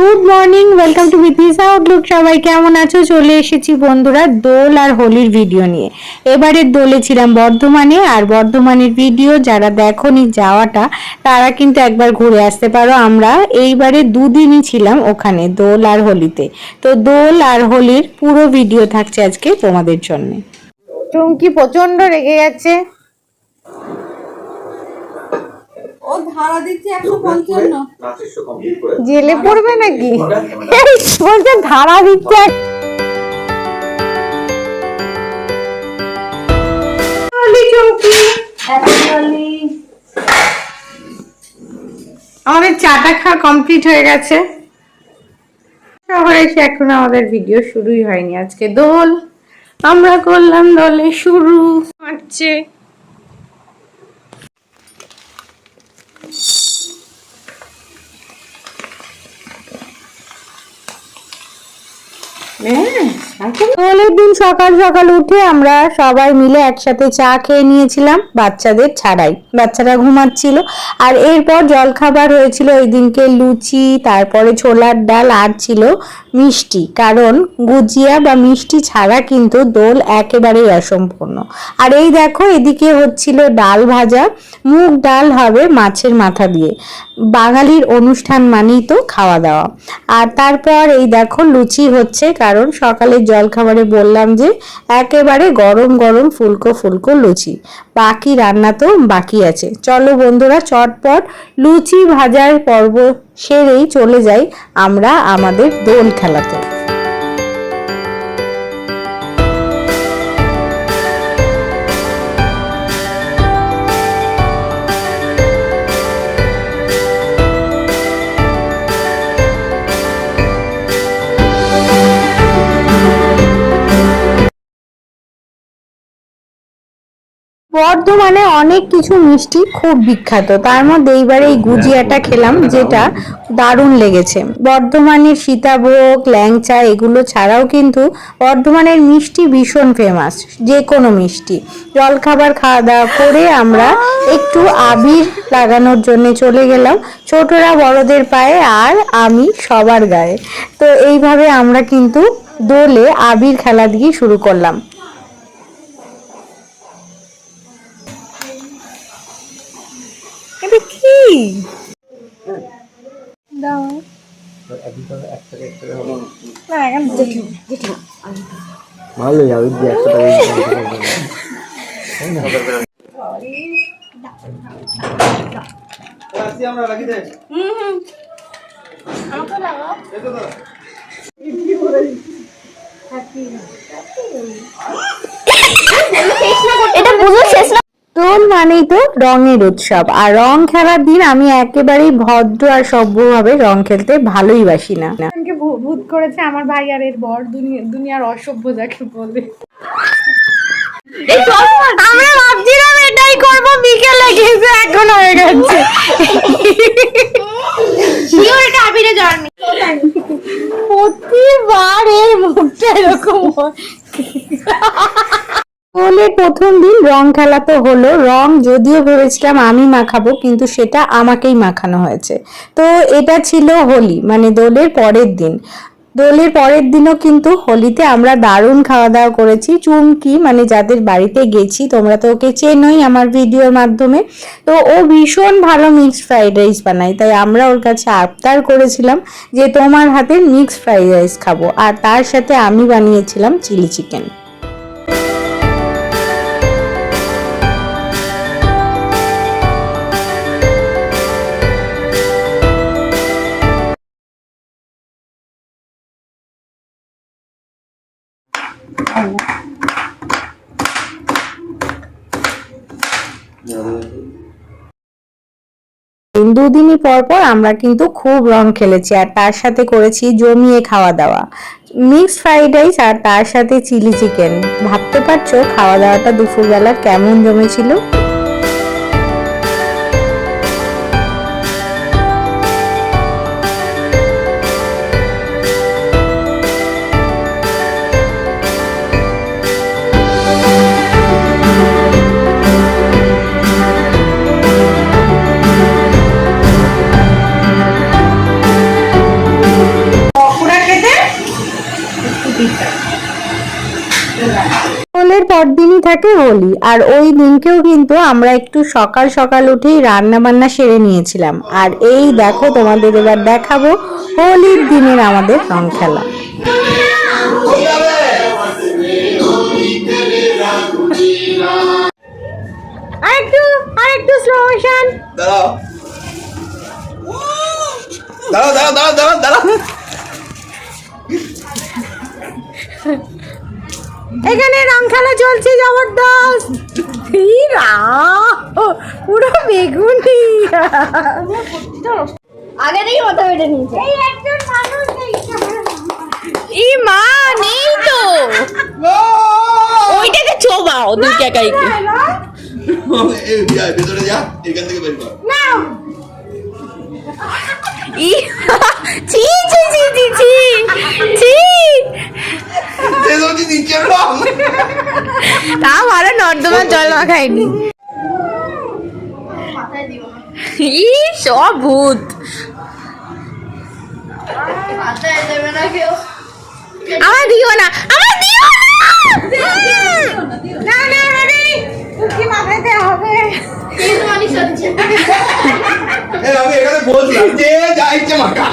Good morning, welcome to Bithi's outlook সবাই কেমন আছো? চলে এসেছি বন্ধুরা দোল আর হোলির ভিডিও নিয়ে। এবারের দোলে ছিলাম বর্ধমানে, আর বর্ধমানের ভিডিও যারা দেখোনি যাওয়াটা, তারা কিন্তু একবার ঘুরে আসতে পারো আমরা। এইবারে দুদিনই ছিলাম ওখানে, দোল আর হোলিতে। তো দোল আর হোলির পুরো ভিডিও থাকছে আজকে তোমাদের জন্য। চুমকি প্রচণ্ড রেগে গেছে। ও ধারা দিচ্ছে একশো পঞ্চান্ন। জেলে পড়বে নাকি? বলছে ধারা দিচ্ছে আমাদের চাটা খাওয়া কমপ্লিট হয়ে গেছে। শহরে এসে এখন আমাদের ভিডিও শুরুই হয়নি। আজকে দোল। আমরা করলাম দোলে শুরু। হচ্ছে দোলের দিন সকাল সকাল উঠে আমরা সবাই মিলে একসাথে চা খেয়ে নিয়েছিলাম বাচ্চাদের ছাড়াই। বাচ্চারা ঘুমাচ্ছিল। আর এরপর জলখাবার হয়েছিল ওই দিনকে লুচি, তারপরে ছোলার ডাল আর ছিল মিষ্টি। কারণ গুজিয়া বা মিষ্টি ছাড়া কিন্তু দোল একেবারেই অসম্পূর্ণ। আর এই দেখো, এদিকে হচ্ছিল ডাল ভাজা। মুগ ডাল হবে মাছের মাথা দিয়ে। বাঙালির অনুষ্ঠান মানেই তো খাওয়া দাওয়া। আর তারপর এই দেখো, লুচি হচ্ছে কারণ সকালের জলখাবারে বললাম যে, একেবারে গরম গরম ফুলকো ফুলকো লুচি। বাকি রান্না তো বাকি আছে। চলো বন্ধুরা, চটপট লুচি ভাজার পর্ব সেরেই চলে যাই আমরা আমাদের দোল খেলাতে। বর্ধমানে অনেক কিছু মিষ্টি খুব বিখ্যাত। তার মধ্যে এইবারে এই গুজিয়াটা খেলাম, যেটা দারুণ লেগেছে। বর্ধমানের সীতাভোগ, ল্যাংচা, এগুলো ছাড়াও কিন্তু বর্ধমানের মিষ্টি ভীষণ ফেমাস যে কোনো মিষ্টি। জলখাবার খাওয়া দাওয়া করে আমরা একটু আবির লাগানোর জন্য চলে গেলাম, ছোটরা বড়দের পায়ে আর আমি সবার গায়ে। তো এইভাবে আমরা কিন্তু দোলে আবির খেলা দিয়ে শুরু করলাম। দাও না এখন দেখি ভালো যাবে যে একশো টাকা এটা পুজো শেষ না দোল মানেই তো রঙের উৎসব। আর রং খেলার দিন আমি একেবারেই ভদ্র আর সভ্যভাবে রং খেলতে ভালোই বাসি না। ভূত করেছে আমার ভাই আর এর বর দুনিয়ার অসভ্য যাকে বলে। আমরা ভাবছিলাম এটাই করব বিকেলে কিন্তু এখন হয়ে গেছে। প্রতিবার এর মুখটা এরকম হয়। হোলির প্রথম দিন রং খেলা তো হলো, রং যদিও ভেবেছিলাম আমি মাখাবো, কিন্তু সেটা আমাকেই মাখানো হয়েছে। তো এটা ছিল হোলি মানে দোলের পরের দিন। দোলের পরের দিনও কিন্তু হোলিতে আমরা দারুণ খাওয়া দাওয়া করেছি, চুমকি মানে যাদের বাড়িতে গেছি, তোমরা তো ওকে চেনোই আমার ভিডিওর মাধ্যমে। তো ও ভীষণ ভালো মিক্সড ফ্রাইড রাইস বানায়, তাই আমরা ওর কাছে আবদার করেছিলাম যে তোমার হাতে মিক্সড ফ্রাইড রাইস খাব। আর তার সাথে আমি বানিয়েছিলাম চিলি চিকেন দুদিনই পর পর আমরা কিন্তু খুব রং খেলেছি আর তার সাথে করেছি জমিয়ে খাওয়া দাওয়া। মিক্সড ফ্রাইড রাইস আর তার সাথে চিলি চিকেন। ভাবতে পারছ খাওয়া দাওয়াটা দুপুরবেলা কেমন জমেছিল? পরদিনই থাকে হোলি, আর ওই দিনকেও কিন্তু আমরা একটু সকাল সকাল উঠেই রান্না বান্না সেরে নিয়েছিলাম। আর এই দেখো তোমাদের এবার দেখাবো হোলির দিনের আমাদের রং খেলা। দাঁড়াও দাঁড়াও দাঁড়াও দাঁড়াও দাঁড়াও। এখানে রং খেলা চলছে জবরদস্ত। পুরো বেগুনি। আগে থেকে মাথা বেটে নিয়েছে। এই একজন মানুষ নেই ই মা নেই তো। ওইটাকে চোবাও দুই কাকাইকে ভেতরে যা এখান থেকে বের কর। ই ছি ছি ছি ছি ছি ছি। ধরছি নিচে রং তা ভালো নর্দমার জল না ই সব ভূত। আমার দিও না আমার দিও না। না না রে কি মাথায় হবে তিন মানুষ হচ্ছে এই আমি এখানে বললাম যে যা ইচ্ছে মাখা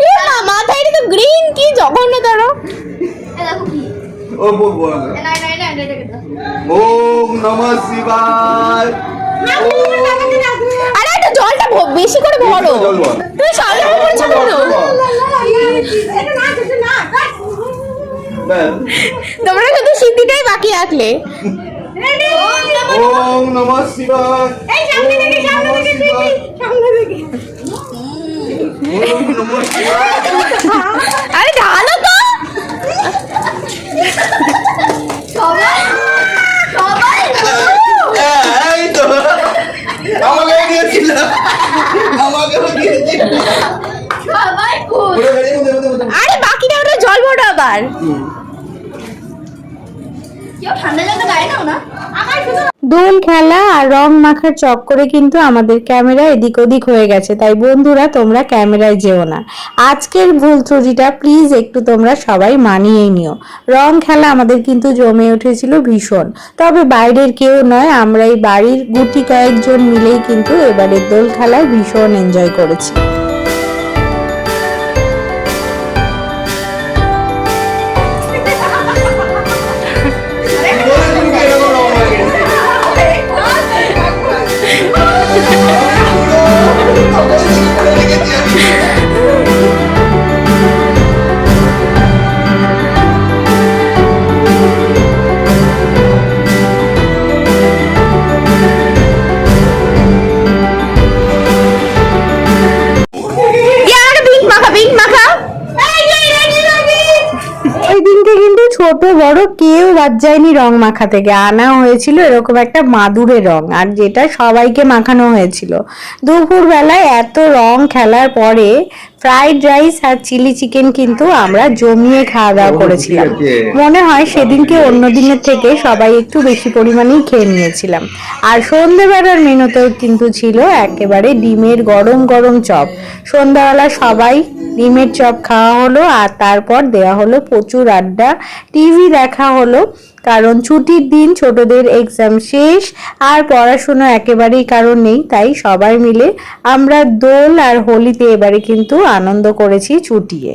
এ মা মাথায় এটা তো গ্রিন কি জঘন্য ধরো। এ দেখো কি। ও এটা ওম নমঃ শিবায়। আরে একটু জলটা ভ- বেশি করে ভরো। তুমি কেন? তোমরা শুধু সিদ্ধিটাই বাকি রাখলে। ওম নমঃ শিবায়। এই সামনে থেকে সামনে থেকে সামনে শিবায় আরে ঢালো তো! আমাকে দিয়েছিল দিয়েছিল সবাই মধ্যে আরে বাকিটা ওটা জল ভরো আবার। কেউ ঠান্ডা জলটা গায়ে নাও না? আমার দোল খেলা আর রং মাখার চক্করে কিন্তু আমাদের ক্যামেরা এদিক ওদিক হয়ে গেছে। তাই বন্ধুরা, তোমরা ক্যামেরায় যেও না। আজকের ভুল ত্রুটিটা প্লিজ একটু তোমরা সবাই মানিয়ে নিও। রং খেলা আমাদের কিন্তু জমে উঠেছিল ভীষণ। তবে বাইরের কেউ নয়, আমরা এই বাড়ির গুটি কয়েকজন মিলেই কিন্তু এবারের দোল খেলায় ভীষণ এনজয় করেছি। ছোট বড় কেউ বাদ যায়নি রং মাখা থেকে। আনা হয়েছিল এরকম একটা মাদুরের রং আর যেটা সবাইকে মাখানো হয়েছিল। দুপুর বেলায় এত রং খেলার পরে ফ্রাইড রাইস আর চিলি চিকেন কিন্তু আমরা জমিয়ে খাওয়া দাওয়া করেছিলাম। মনে হয় সেদিনকে অন্য দিনের থেকে সবাই একটু বেশি পরিমাণেই খেয়ে নিয়েছিলাম। আর সন্ধেবেলার মেনুতেও কিন্তু ছিল একেবারে ডিমের গরম গরম চপ। সন্ধ্যাবেলা সবাই ডিমের চপ খাওয়া হলো আর তারপর দেওয়া হলো প্রচুর আড্ডা। টিভি দেখা হলো, কারণ ছুটির দিন ছোটদের এক্সাম শেষ আর পড়াশুনো একেবারেই কারণ নেই, তাই সবাই মিলে আমরা দোল আর হোলিতে এবারে কিন্তু আনন্দ করেছি ছুটিয়ে।